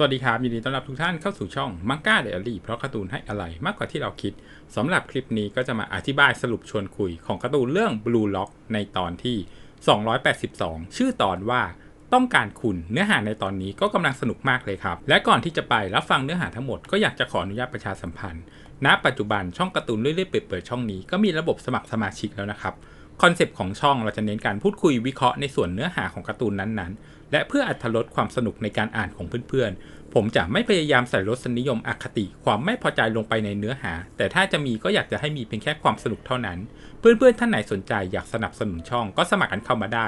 สวัสดีครับ ยินดีต้อนรับทุกท่านเข้าสู่ช่องมังก้าเดลี่เพราะการ์ตูนให้อะไรมากกว่าที่เราคิดสำหรับคลิปนี้ก็จะมาอธิบายสรุปชวนคุยของการ์ตูนเรื่อง Blue Lock ในตอนที่ 282 ชื่อตอนว่าต้องการคุณเนื้อหาในตอนนี้ก็กำลังสนุกมากเลยครับ และก่อนที่จะไปรับฟังเนื้อหาทั้งหมดก็อยากจะขออนุญาตประชาสัมพันธ์ ณ ปัจจุบันช่องการ์ตูนเรื่อยๆเปิดเปิดช่องนี้ก็มีระบบสมัครสมาชิกแล้วนะครับ คอนเซปต์ของช่องเราจะเน้นการพูดคุยวิเคราะห์ในส่วนเนื้อหาของการ์ตูนนั้นๆ และเพื่ออัตลดความสนุกในการอ่านของเพื่อนๆ ผมจะไม่พยายามใส่รสนิยมอคติ ความไม่พอใจลงไปในเนื้อหา แต่ถ้าจะมีก็อยากจะให้มีเพียงแค่ความสนุกเท่านั้น เพื่อนๆท่านไหนสนใจอยากสนับสนุนช่องก็สมัครกันเข้ามาได้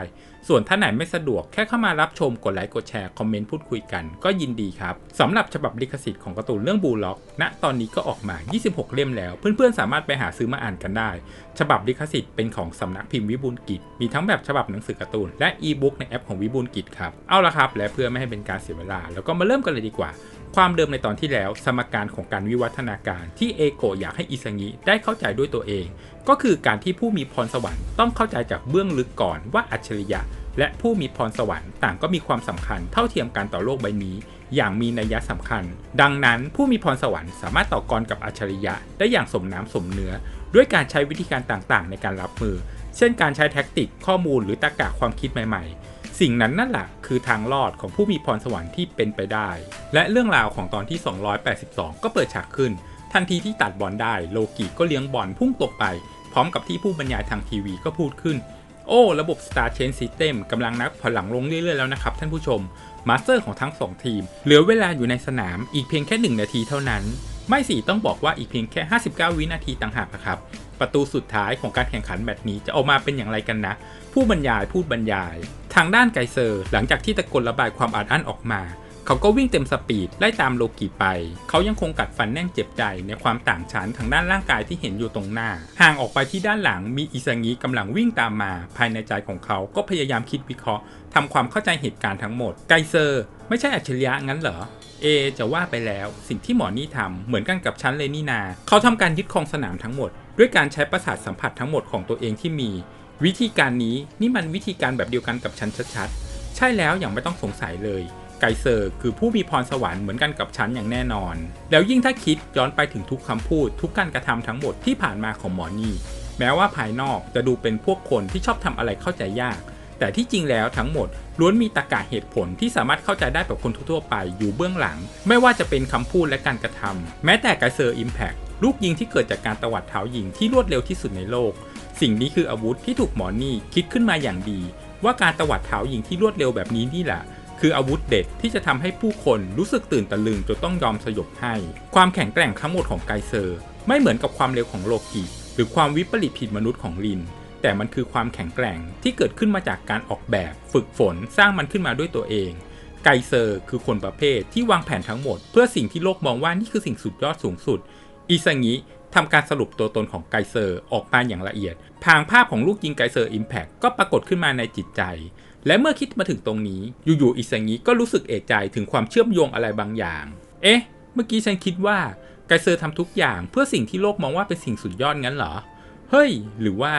ส่วนท่านไหนไม่สะดวกแค่เข้ามารับชมกดไลค์กดแชร์คอมเมนต์พูดคุยกันก็ยินดีครับสำหรับฉบับลิขสิทธิ์ของการ์ตูนเรื่องบูล็อกณตอนนี้ก็ออกมา 26 เล่มแล้ว เพื่อนๆสามารถไปหาซื้อมาอ่านกันได้ ฉบับลิขสิทธิ์เป็นของสำนักพิมพ์วิบูลกิจ มีทั้งแบบฉบับหนังสือการ์ตูนและอีบุ๊กในแอปของวิบูลกิจครับเอาละครับและเพื่อไม่ให้เป็นการเสียเวลาแล้วก็มาเริ่มกันเลยดีกว่า ความเดิมในตอนที่แล้วสมการของการวิวัฒนาการที่เอโกอยากให้อิซางิได้เข้าใจด้วยตัวเอง ก็คือการที่ผู้มีพรสวรรค์ต้องเข้าใจจากเบื้องลึกก่อนว่าอัจฉริยะ และผู้มีพรสวรรค์ต่างก็มีความสำคัญเท่าเทียมกันต่อโลกใบนี้ อย่างมีนัยสำคัญ ดังนั้นผู้มีพรสวรรค์สามารถต่อกรกับอัจฉริยะ ได้อย่างสมน้ำสมเนื้อ ด้วยการใช้วิธีการต่างๆ ในการรับมือ เช่น การใช้แท็กติกข้อมูลหรือตรรกะความคิดใหม่ ๆ สิ่งนั้นนั่นแหละคือทางรอดของผู้มีพรสวรรค์ที่เป็นไปได้ และเรื่องราวของตอนที่ 282 ก็เปิดฉากขึ้น ทันทีที่ตัดบอลได้โลกิก็เลี้ยงบอลพุ่งตกไป พร้อมกับที่ผู้บรรยายทางทีวีก็พูดขึ้น โอ้ ระบบ Star Chain System กำลังนับถอยหลังลงเรื่อยๆแล้วนะครับท่านผู้ชมมาสเตอร์ของทั้ง 2 ทีม เหลือเวลาอยู่ในสนามอีกเพียงแค่ 1 นาทีเท่านั้น ไม่สิต้องบอกว่าอีกเพียงแค่ 59 วินาทีต่างหากนะครับ ประตูสุดท้ายของการแข่งขันแมตช์นี้จะออกมาเป็นอย่างไรกันนะ ผู้บรรยายพูดบรรยาย ทางด้านไกเซอร์ หลังจากที่ตะโกนระบายความอัดอั้นออกมาเขาก็วิ่งเต็มสปีดไล่ตามโลกิไป เขายังคงกัดฟันแน่นเจ็บใจในความต่างชั้นทางด้านร่างกายที่เห็นอยู่ตรงหน้า ห่างออกไปที่ด้านหลังมีอิซางิกำลังวิ่งตามมา ภายในใจของเขาก็พยายามคิดวิเคราะห์ทำความเข้าใจเหตุการณ์ทั้งหมด ไกเซอร์ ไม่ใช่อัจฉริยะงั้นเหรอเอจะว่าไปแล้วสิ่งที่หมอนี่ทำเหมือนกันกับฉันเลยนี่นา เขาทำการยึดครองสนามทั้งหมด ด้วยการใช้ประสาทสัมผัสทั้งหมดของตัวเองที่มี วิธีการนี้นี่มันวิธีการแบบเดียวกันกับฉันชัดๆ ใช่แล้วอย่างไม่ต้องสงสัยเลย ไกเซอร์คือผู้มีพรสวรรค์เหมือนกันกับฉันอย่างแน่นอน แล้วยิ่งถ้าคิดย้อนไปถึงทุกคำพูด ทุกการกระทำทั้งหมดที่ผ่านมาของหมอนี่ แม้ว่าภายนอกจะดูเป็นพวกคนที่ชอบทำอะไรเข้าใจยาก แต่ที่จริงแล้วทั้งหมดล้วนมีตรกะเหตุผลที่สามารถเข้าใจได้แบบคนทั่วๆไปอยู่เบื้องหลัง ไม่ว่าจะเป็นคำพูดและการกระทำแม้แต่ไกเซอร์อิมแพคลูกยิงที่เกิดจากการตวัดเท้ายิงที่รวดเร็วที่สุดในโลก สิ่งนี้คืออาวุธที่ถูกหมอนี่คิดขึ้นมาอย่างดี ว่าการตวัดเท้ายิงที่รวดเร็วแบบนี้นี่แหละคืออาวุธเด็ดที่จะทำให้ผู้คนรู้สึกตื่นตะลึงจนต้องยอมสยบให้ ความแข็งแกร่งทั้งหมดของไกเซอร์ ไม่เหมือนกับความเร็วของโลกิหรือความวิปริตผิดมนุษย์ของลิน แต่มันคือความแข็งแกร่งที่เกิดขึ้นมาจากการออกแบบ ฝึกฝนสร้างมันขึ้นมาด้วยตัวเอง ไกเซอร์คือคนประเภทที่วางแผนทั้งหมด เพื่อสิ่งที่โลกมองว่านี่คือสิ่งสุดยอดสูงสุด อิซางิทำการสรุปตัวตนของไกเซอร์ออกมาอย่างละเอียด พางภาพของลูกยิงไกเซอร์อิมแพคก็ปรากฏขึ้นมาในจิตใจ และเมื่อคิดมาถึงตรงนี้ อยู่ๆอิซางิก็รู้สึกเอะใจถึงความเชื่อมโยงอะไรบางอย่าง เอ๊ะ เมื่อกี้ฉันคิดว่าไกเซอร์ทำทุกอย่างเพื่อสิ่งที่โลกมองว่าเป็นสิ่งสุดยอดงั้นเหรอ เฮ้ย หรือว่า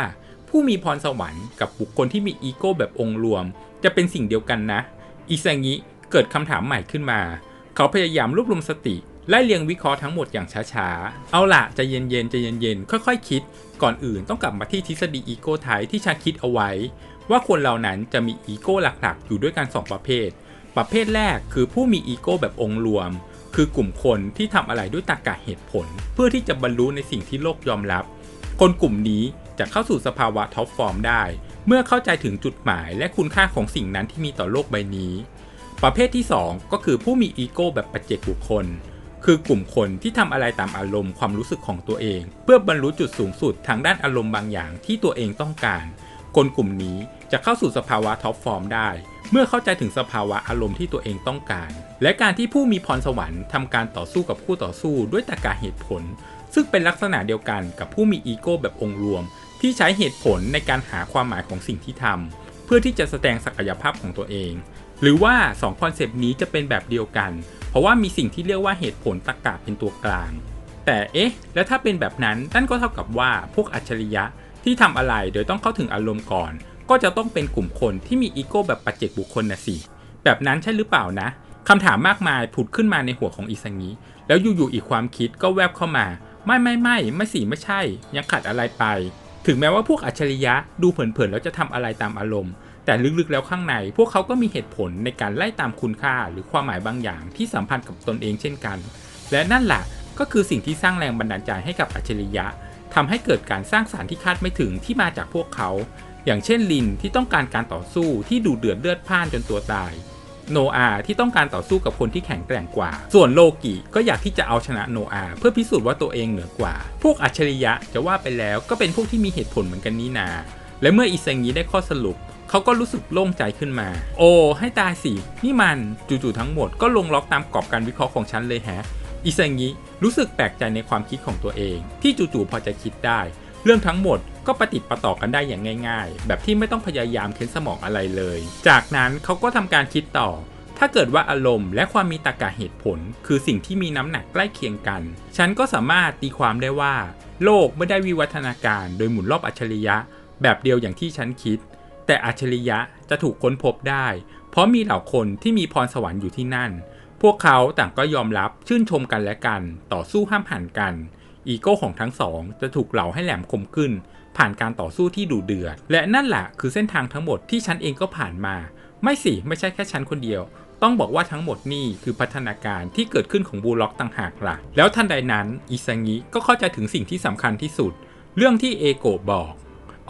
ผู้มีพรสวรรค์กับบุคคลที่มีอีโก้แบบองค์รวม จะเป็นสิ่งเดียวกันนะ อิซางิเกิดคำถามใหม่ขึ้นมา เขาพยายามรวบรวมสติไล่เรียงวิเคราะห์ทั้งหมดอย่างช้าๆ เอาละจะเย็นๆจะเย็นๆ ค่อยๆ คิด ก่อนอื่นต้องกลับมาที่ทฤษฎีอีโก้ไทป์ที่ฉันคิดเอาไว้ ว่าคนเหล่านั้นจะมีอีโก้หลักๆ อยู่ด้วยกัน 2 ประเภท ประเภทแรกคือผู้มีอีโก้แบบองค์รวม คือกลุ่มคนที่ทำอะไรด้วยตรรกะเหตุผล เพื่อที่จะบรรลุในสิ่งที่โลกยอมรับ คนกลุ่มนี้ จะเข้าสู่สภาวะท็อปฟอร์มได้ เมื่อเข้าใจถึงจุดหมายและคุณค่าของสิ่งนั้นที่มีต่อโลกใบนี้ ประเภทที่ 2 ก็คือผู้มีอีโก้แบบปัจเจกบุคคล คือกลุ่มคนที่ทำอะไรตามอารมณ์ความรู้สึกของตัวเอง เพื่อบรรลุจุดสูงสุดทางด้านอารมณ์บางอย่างที่ตัวเองต้องการ คนกลุ่มนี้จะเข้าสู่สภาวะท็อปฟอร์มได้เมื่อเข้าใจถึงสภาวะอารมณ์ที่ตัวเองต้องการ และการที่ผู้มีพรสวรรค์ทำการต่อสู้กับคู่ต่อสู้ด้วยตรรกะเหตุผล ซึ่งเป็นลักษณะเดียวกันกับผู้มีอีโก้แบบองค์รวม ที่ใช้เหตุผลในการหาความหมายของสิ่งที่ทำเพื่อที่จะแสดงศักยภาพของตัวเอง หรือว่า 2 คอนเซปต์นี้จะเป็นแบบเดียวกัน เพราะว่ามีสิ่งที่เรียกว่าเหตุผลตรรกะเป็นตัวกลาง แต่เอ๊ะ แล้วถ้าเป็นแบบนั้นนั่นก็เท่ากับว่าพวกอัจฉริยะที่ทำอะไรโดยต้องเข้าถึงอารมณ์ก่อน ก็จะต้องเป็นกลุ่มคนที่มีอีโก้แบบปัจเจกบุคคลนะสิแบบนั้นใช่หรือเปล่านะคำถามมากมายผุดขึ้นมาในหัวของอิซังิแล้วอยู่ๆอีกความคิดก็แวบเข้ามา ไม่ไม่ไม่ไม่สิไม่ใช่ ยังขัดอะไรไป ถึงแม้ว่าพวกอัจฉริยะดูเผินๆแล้วจะทำอะไรตามอารมณ์ แต่ลึกๆแล้วข้างใน พวกเขาก็มีเหตุผลในการไล่ตามคุณค่าหรือความหมายบางอย่างที่สัมพันธ์กับตนเองเช่นกัน และนั่นแหละก็คือสิ่งที่สร้างแรงบันดาลใจให้กับอัจฉริยะทำให้เกิดการสร้างสารรค์ที่คาดไม่ถึงที่มาจากพวกเขา อย่างเช่นลินที่ต้องการการต่อสู้ที่ดูเดือดเลือดพ่านจนตัวตาย โนอาที่ต้องการต่อสู้กับคนที่แข็งแกร่งกว่า ส่วนโลกิก็อยากที่จะเอาชนะโนอาเพื่อพิสูจน์ว่าตัวเองเหนือกว่า พวกอัจฉริยะจะว่าไปแล้วก็เป็นพวกที่มีเหตุผลเหมือนกันนี่นา และเมื่ออิเซงิได้ข้อสรุปเขาก็รู้สึกโล่งใจขึ้นมา โอ้ ให้ตายสิ นี่มันจู่ๆทั้งหมดก็ลงล็อกตามกรอบการวิเคราะห์ของฉันเลยแฮะ อิเซงิรู้สึกแปลกใจในความคิดของตัวเอง ที่จู่ๆพอจะคิดได้ เรื่องทั้งหมด ก็ประติดประต่อกันได้อย่างง่าย ๆ แบบที่ไม่ต้องพยายามเค้นสมองอะไรเลย จากนั้นเขาก็ทำการคิดต่อ ถ้าเกิดว่าอารมณ์และความมีตรรกะเหตุผล คือสิ่งที่มีน้ำหนักใกล้เคียงกัน ฉันก็สามารถตีความได้ว่า โลกไม่ได้วิวัฒนาการโดยหมุนรอบอัจฉริยะ แบบเดียวอย่างที่ฉันคิด แต่อัจฉริยะจะถูกค้นพบได้ เพราะมีเหล่าคนที่มีพรสวรรค์อยู่ที่นั่น พวกเขาต่างก็ยอมรับชื่นชมกันและกัน ต่อสู้ห้ามหันกัน อีโก้ของทั้งสองจะถูกเหล่าให้แหลมคมขึ้น ผ่านการต่อสู้ที่ดุเดือด และนั่นแหละคือเส้นทางทั้งหมดที่ฉันเองก็ผ่านมา ไม่สิ ไม่ใช่แค่ฉันคนเดียว ต้องบอกว่าทั้งหมดนี่คือพัฒนาการที่เกิดขึ้นของบูล็อกต่างหากล่ะ แล้วทันใดนั้นอิซังิก็เข้าใจถึงสิ่งที่สำคัญที่สุด เรื่องที่เอโกะบอก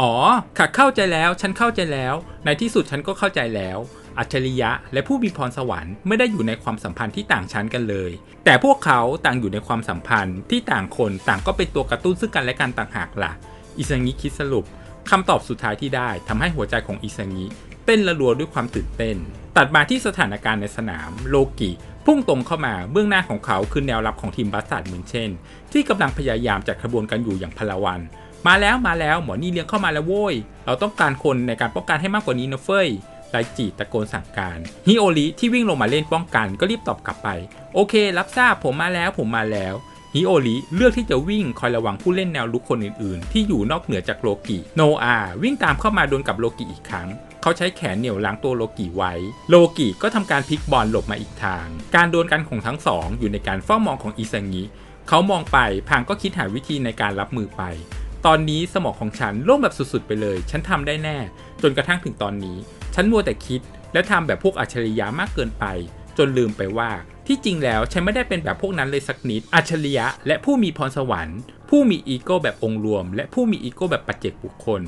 อ๋อค่ะเข้าใจแล้ว ฉันเข้าใจแล้ว ในที่สุดฉันก็เข้าใจแล้วอัจฉริยะและผู้มีพรสวรรค์ไม่ได้อยู่ในความสัมพันธ์ที่ต่างชั้นกันเลย แต่พวกเขาต่างอยู่ในความสัมพันธ์ที่ต่างคนต่างก็เป็นตัวกระตุ้นซึ่งกันและกันต่างหากล่ะ อิซังิคิดสรุปคำตอบสุดท้ายที่ได้ทำให้หัวใจของอิซังิเต้นระรัวด้วยความตื่นเต้น ตัดมาที่สถานการณ์ในสนาม โลกิ พุ่งตรงเข้ามาเบื้องหน้าของเขาคือแนวรับของทีมบัสสัตเหมือนเช่น ที่กำลังพยายามจัดขบวนกันอยู่อย่างพลวัน มาแล้วมาแล้วหมอนี่เลี้ยงเข้ามาแล้วโว้ย เราต้องการคนในการป้องกันให้มากกว่านี้นะเฟยไลจิตะโกนสั่งการ ฮิโอริที่วิ่งลงมาเล่นป้องกันก็รีบตอบกลับไป โอเค รับทราบผมมาแล้วผมมาแล้ว ฮิโอริเลือกที่จะวิ่งคอยระวังผู้เล่นแนวลุกคนอื่นๆ ที่อยู่นอกเหนือจากโลกิ โนอาวิ่งตามเข้ามาโดนกับโลกิอีกครั้ง เขาใช้แขนเหนี่ยวล้างตัวโลกิไว้ โลกิก็ทำการพลิกบอลหลบมาอีกทาง การดวลกันของทั้งสอง อยู่ในการเฝ้ามองของอิซังิเขามองไปพางก็คิดหาวิธีในการรับมือไป ตอนนี้สมองของฉันโล่งแบบสุดๆไปเลย ฉันทำได้แน่ จนกระทั่งถึงตอนนี้ ฉันมัวแต่คิดและทำแบบพวกอัจฉริยะมากเกินไป จนลืมไปว่า ที่จริงแล้วฉันไม่ได้เป็นแบบพวกนั้นเลยสักนิด อัจฉริยะ และผู้มีพรสวรรค์ ผู้มีอีโก้แบบองค์รวม และผู้มีอีโก้แบบปัจเจกบุคคล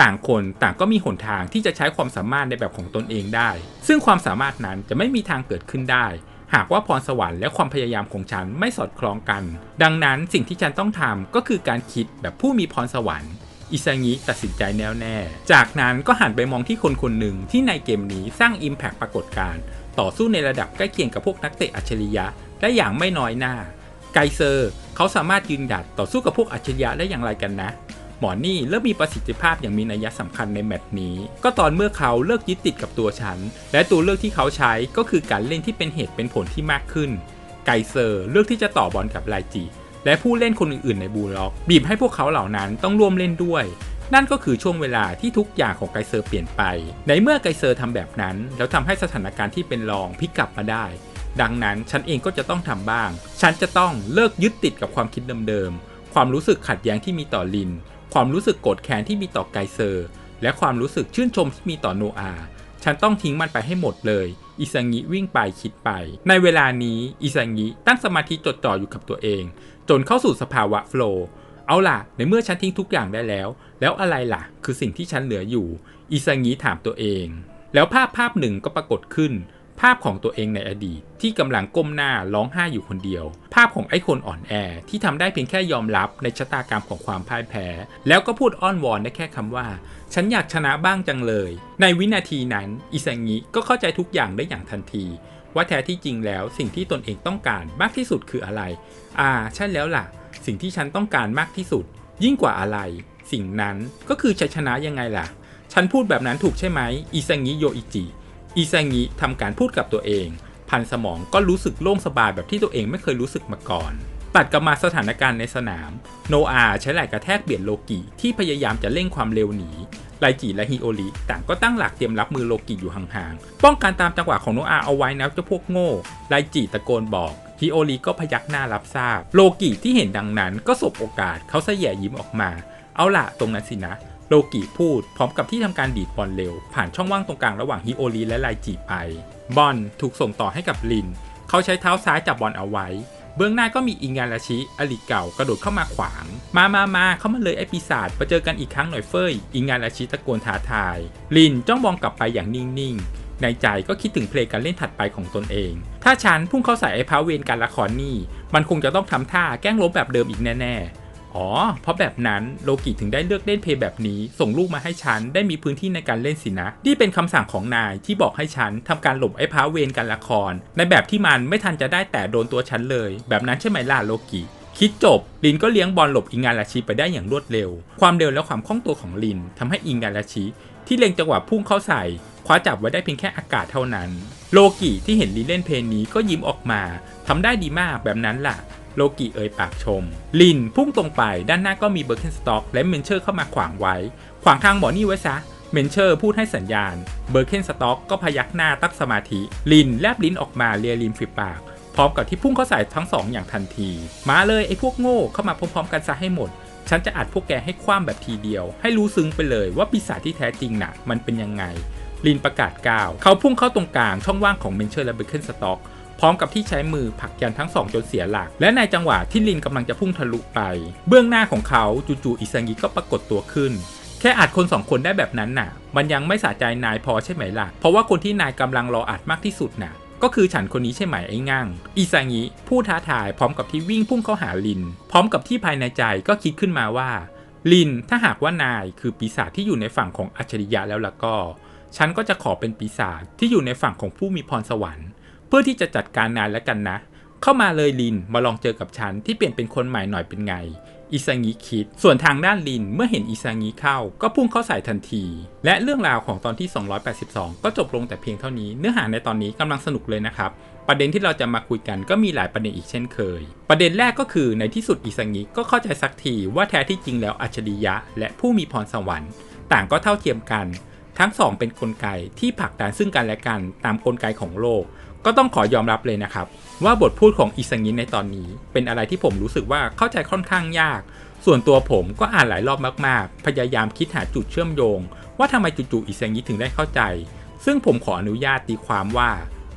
ต่างคนต่างก็มีหนทางที่จะใช้ความสามารถในแบบของตนเองได้ ซึ่งความสามารถนั้นจะไม่มีทางเกิดขึ้นได้ หากว่าพรสวรรค์และความพยายามของฉันไม่สอดคล้องกัน ดังนั้นสิ่งที่ฉันต้องทำก็คือการคิดแบบผู้มีพรสวรรค์อิซางิตัดสินใจแน่วแน่ จากนั้นก็หันไปมองที่คนคนหนึ่งที่ในเกมนี้สร้าง Impact ปรากฏการณ์ ต่อสู้ในระดับใกล้เคียงกับพวกนักเตะอัจฉริยะได้อย่างไม่น้อยหน้า ไกเซอร์ เขาสามารถยืนหยัดต่อสู้กับพวกอัจฉริยะได้อย่างไรกันนะ หมอนี่เริ่มมีประสิทธิภาพอย่างมีนัยสำคัญในแมตช์นี้ ก็ตอนเมื่อเขาเลิกยึดติดกับตัวฉัน และตัวเลือกที่เขาใช้ก็คือการเล่นที่เป็นเหตุเป็นผลที่มากขึ้น ไกเซอร์เลือกที่จะต่อบอลกับไลจิและผู้เล่นคนอื่นๆในบูล็อก บีบให้พวกเขาเหล่านั้นต้องร่วมเล่นด้วย นั่นก็คือช่วงเวลาที่ทุกอย่างของไกเซอร์เปลี่ยนไป ในเมื่อไกเซอร์ทำแบบนั้น แล้วทำให้สถานการณ์ที่เป็นรองพลิกกลับมาได้ ดังนั้นฉันเองก็จะต้องทำบ้าง ฉันจะต้องเลิกยึดติดกับความคิดเดิมๆ ความรู้สึกขัดแย้งที่มีต่อลิน ความรู้สึกโกรธแค้นที่มีต่อไกเซอร์ และความรู้สึกชื่นชมที่มีต่อโนอาฉันต้องทิ้งมันไปให้หมดเลย อิซังิวิ่งไปคิดไป ในเวลานี้ อิซังิตั้งสมาธิจดจ่ออยู่กับตัวเอง จนเข้าสู่สภาวะโฟล์ เอาล่ะ ในเมื่อฉันทิ้งทุกอย่างได้แล้ว แล้วอะไรล่ะ คือสิ่งที่ฉันเหลืออยู่ อิซังิถามตัวเอง แล้วภาพภาพหนึ่งก็ปรากฏขึ้น ภาพของตัวเองในอดีต ที่กำลังก้มหน้าร้องไห้อยู่คนเดียว ภาพของไอ้คนอ่อนแอ ที่ทำได้เพียงแค่ยอมรับในชะตากรรมของความพ่ายแพ้ แล้วก็พูดอ้อนวอนได้แค่คำว่า ฉันอยากชนะบ้างจังเลย ในวินาทีนั้นอิซังิก็เข้าใจทุกอย่างได้อย่างทันทีว่าแท้ที่จริงแล้วสิ่งที่ตนเองต้องการมากที่สุดคืออะไร อ่า ใช่แล้วล่ะ สิ่งที่ฉันต้องการมากที่สุด ยิ่งกว่าอะไร สิ่งนั้นก็คือชัยชนะยังไงล่ะ ฉันพูดแบบนั้นถูกใช่ไหมอิซังิโยอิจิอิซังิทำการพูดกับตัวเอง พันสมองก็รู้สึกโล่งสบายแบบที่ตัวเองไม่เคยรู้สึกมาก่อนตัดกลับมาสถานการณ์ในสนาม โนอาใช้ไหล่กระแทกเบียดโลกิที่พยายามจะเร่งความเร็วหนี ไลจิและฮิโอริต่างก็ตั้งหลักเตรียมรับมือโลกิอยู่ห่างๆ ป้องกันตามจังหวะของโนอาเอาไว้นะเจ้าพวกโง่ ไลจิตะโกนบอก ฮิโอริก็พยักหน้ารับทราบ โลกิที่เห็นดังนั้นก็สบโอกาสเขาเสยยิ้มออกมา เอาละตรงนั้นสินะ โลกิพูดพร้อมกับที่ทำการดีดบอลเร็ว ผ่านช่องว่างตรงกลางระหว่างฮิโอริและไลจิไป บอลถูกส่งต่อให้กับลิน เขาใช้เท้าซ้ายจับบอลเอาไว้ เบื้องหน้าก็มีอิงานราชิอลิเก่ากระโดดเข้ามาขวาง มามามาเข้ามาเลยไอปีศาจมาเจอกันอีกครั้งหน่อยเฟยอิงานราชิตะโกนท้าทาย ลินจ้องมองกลับไปอย่างนิ่งๆ ในใจก็คิดถึงเพลงการเล่นถัดไปของตนเอง ถ้าฉันพุ่งเข้าใส่ไอ้พระเวนการละครนี่ มันคงจะต้องทำท่าแกล้งล้มแบบเดิมอีกแน่ๆ อ๋อ เพราะแบบนั้นโลกิถึงได้เลือกเล่นเพลย์แบบนี้ ส่งลูกมาให้ฉันได้มีพื้นที่ในการเล่นสินะ นี่เป็นคำสั่งของนายที่บอกให้ฉันทำการหลบไอ้พระเวนการละคร ในแบบที่มันไม่ทันจะได้แต่โดนตัวฉันเลย แบบนั้นใช่ไหมล่ะโลกิคิดจบ ลินก็เลี้ยงบอลหลบอิงาราชิไปได้อย่างรวดเร็ว ความเร็วและความคล่องตัวของลินทำให้อิงาราชิที่เล็งจังหวะพุ่งเข้าใส่ คว้าจับไว้ได้เพียงแค่อากาศเท่านั้น โลกิที่เห็นลินเล่นเพลงนี้ก็ยิ้มออกมาทำได้ดีมากแบบนั้นล่ะโลกิเอ่ยปากชม ลินพุ่งตรงไปด้านหน้าก็มีเบอร์เคนสต็อกและเมนเชอร์เข้ามาขวางไว้ ขวางทางหมอนี่ไว้ซะ เมนเชอร์พูดให้สัญญาณ เบอร์เคนสต็อกก็พยักหน้าตั้งสมาธิ ลินแลบลิ้นออกมาเลียริมฝีปาก พร้อมกับที่พุ่งเข้าใส่ทั้งสองอย่างทันที มาเลยไอ้พวกโง่เข้ามาพร้อมๆกันซะให้หมด ฉันจะอัดพวกแกให้คว่ำแบบทีเดียว ให้รู้ซึ้งไปเลยว่าปีศาจที่แท้จริงน่ะ มันเป็นยังไง ลินประกาศกล่าว เขาพุ่งเข้าตรงกลางช่องว่างของเมนเชอร์และเบอร์เคนสต็อกพร้อมกับที่ใช้มือผลักยันทั้งสองจนเสียหลัก และในจังหวะที่ลินกำลังจะพุ่งทะลุไป เบื้องหน้าของเขาจู่ๆอิซังิก็ปรากฏตัวขึ้น แค่อัดคนสองคนได้แบบนั้นน่ะ มันยังไม่สะใจนายพอใช่ไหมล่ะ เพราะว่าคนที่นายกำลังรออัดมากที่สุดน่ะ ก็คือฉันคนนี้ใช่ไหมไอ้ง่างอิซางิผู้ท้าทายพร้อมกับที่วิ่งพุ่งเข้าหาลิน พร้อมกับที่ภายในใจก็คิดขึ้นมาว่า ลินถ้าหากว่านายคือปีศาจที่อยู่ในฝั่งของอัจฉริยะแล้วล่ะก็ ฉันก็จะขอเป็นปีศาจที่อยู่ในฝั่งของผู้มีพรสวรรค์ เพื่อที่จะจัดการนายแล้วกันนะ เข้ามาเลยลินมาลองเจอกับฉันที่เปลี่ยนเป็นคนใหม่หน่อยเป็นไงอิซางิคิด ส่วนทางด้านลินเมื่อเห็นอิซางิเข้า ก็พุ่งเข้าใส่ทันที และเรื่องราวของตอนที่ 282 ก็จบลงแต่เพียงเท่านี้ เนื้อหาในตอนนี้กำลังสนุกเลยนะครับ ประเด็นที่เราจะมาคุยกันก็มีหลายประเด็นอีกเช่นเคย ประเด็นแรกก็คือในที่สุดอิซางิก็เข้าใจสักทีว่าแท้ที่จริงแล้วอัจฉริยะ และผู้มีพรสวรรค์ ต่างก็เท่าเทียมกัน ทั้งสองเป็นนกลไกที่ผลักดันซึ่งกันและกันตามกลไกของโลก ก็ต้องขอยอมรับเลยนะครับ ว่าบทพูดของอิซังิในตอนนี้ เป็นอะไรที่ผมรู้สึกว่าเข้าใจค่อนข้างยาก ส่วนตัวผมก็อ่านหลายรอบมากๆ พยายามคิดหาจุดเชื่อมโยง ว่าทำไมจู่ๆอิซังิถึงได้เข้าใจ ซึ่งผมขออนุญาตตีความว่า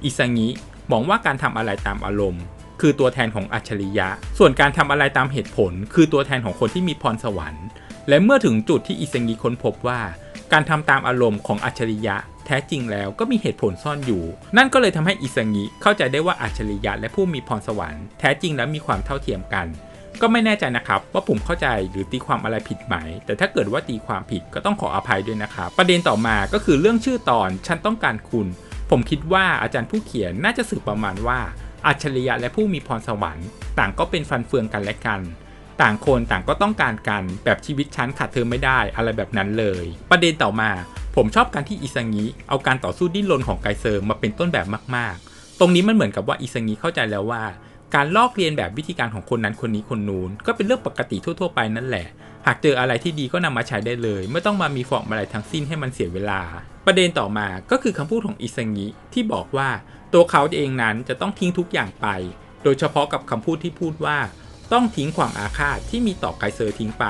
อิซังิมองว่าการทำอะไรตามอารมณ์คือตัวแทนของอัจฉริยะ ส่วนการทำอะไรตามเหตุผล คือตัวแทนของคนที่มีพรสวรรค์ และเมื่อถึงจุดที่อิซังิค้นพบว่า การทำตามอารมณ์ของอัจฉริยะ แท้จริงแล้วก็มีเหตุผลซ่อนอยู่ นั่นก็เลยทำให้อิซังิเข้าใจได้ว่าอัจฉริยะและผู้มีพรสวรรค์แท้จริงแล้วมีความเท่าเทียมกัน ก็ไม่แน่ใจนะครับว่าผมเข้าใจหรือตีความอะไรผิดไหม แต่ถ้าเกิดว่าตีความผิดก็ต้องขออภัยด้วยนะครับ ประเด็นต่อมาก็คือเรื่องชื่อตอนฉันต้องการคุณ ผมคิดว่าอาจารย์ผู้เขียนน่าจะสื่อประมาณว่าอัจฉริยะและผู้มีพรสวรรค์ ต่างก็เป็นฟันเฟืองกันและกัน ต่างคนต่างก็ต้องการกันแบบชีวิตฉันขาดเธอไม่ได้อะไรแบบนั้นเลย ประเด็นต่อมา ผมชอบการที่อิซังิเอาการต่อสู้ดิ้นรนของไกเซอร์มาเป็นต้นแบบมากๆ ตรงนี้มันเหมือนกับว่าอิซังิเข้าใจแล้วว่า การลอกเรียนแบบวิธีการของคนนั้นคนนี้คนนู้นก็เป็นเรื่องปกติทั่ว ๆ ไปนั่นแหละ หากเจออะไรที่ดีก็นำมาใช้ได้เลย ไม่ต้องมามีฟอร์มอะไรทั้งสิ้นให้มันเสียเวลา ประเด็นต่อมาก็คือคำพูดของอิซังิที่บอกว่าตัวเขาเองนั้นจะต้องทิ้งทุกอย่างไป โดยเฉพาะกับคำพูดที่พูดว่า ต้องทิ้งความอาฆาตที่มีต่อไกเซอร์ทิ้งไป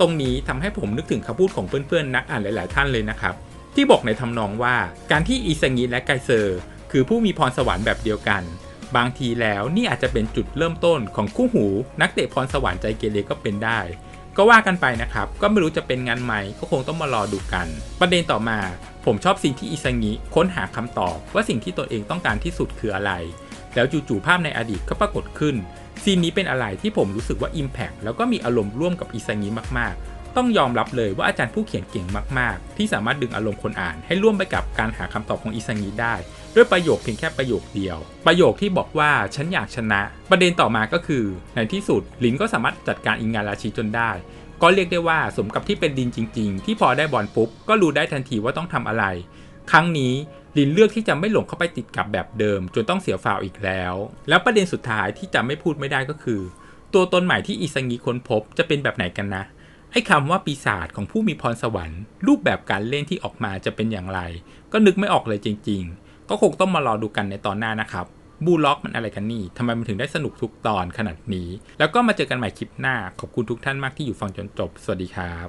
ตรงนี้ทำให้ผมนึกถึงคำพูดของเพื่อนๆนักอ่านหลาย ๆ ท่านเลยนะครับ ที่บอกในทำนองว่าการที่อิซังิและไกเซอร์ คือผู้มีพรสวรรค์แบบเดียวกัน บางทีแล้วนี่อาจจะเป็นจุดเริ่มต้นของคู่หู นักเตะพรสวรรค์ใจเกเรก็เป็นได้ก็ว่ากันไปนะครับ ก็ไม่รู้จะเป็นงานใหม่ก็คงต้องมารอดูกัน ประเด็นต่อมา ผมชอบสิ่งที่อิซังิค้นหาคำตอบ ว่าสิ่งที่ตนเองต้องการที่สุดคืออะไร แล้วจู่ๆภาพในอดีตก็ปรากฏขึ้น ซีนนี้เป็นอะไรที่ผมรู้สึกว่า Impact แล้วก็มีอารมณ์ร่วมกับอิซางิมากๆ ต้องยอมรับเลยว่าอาจารย์ผู้เขียนเก่งมากๆ ที่สามารถดึงอารมณ์คนอ่าน ให้ร่วมไปกับการหาคำตอบของอิซางิได้ ด้วยประโยคเพียงแค่ประโยคเดียว ประโยคที่บอกว่าฉันอยากชนะ ประเด็นต่อมาก็คือ ในที่สุดลินก็สามารถจัดการอิงาราชิจนได้ก็เรียกได้ว่าสมกับที่เป็นดินจริง ๆ ที่พอได้บอลปุ๊บก็รู้ได้ทันทีว่าต้องทำอะไร ครั้งนี้ลินเลือกที่จะไม่หลงเข้าไปติดกับแบบเดิม จนต้องเสียฟาวอีกแล้ว แล้วประเด็นสุดท้ายที่จะไม่พูดไม่ได้ก็คือตตัวตนใหม่ที่อิซังิค้นพบจะเป็นแบบไหนกันนะไอ้คำว่าปีศาจของผู้มีพรสวรรค์ รูปแบบการเล่นที่ออกมาจะเป็นอย่างไร ก็นึกไม่ออกเลยจริง ๆ ก็คงต้องมารอดูกันในตอนหน้านะครับบูล็อกมันอะไรกันนี่ทำไมมันถึงได้สนุกทุกตอนขนาดนี้ แล้วก็มาเจอกันใหม่คลิปหน้าขอบคุณทุกท่านมากที่อยู่ฟังจนจบ สวัสดีครับ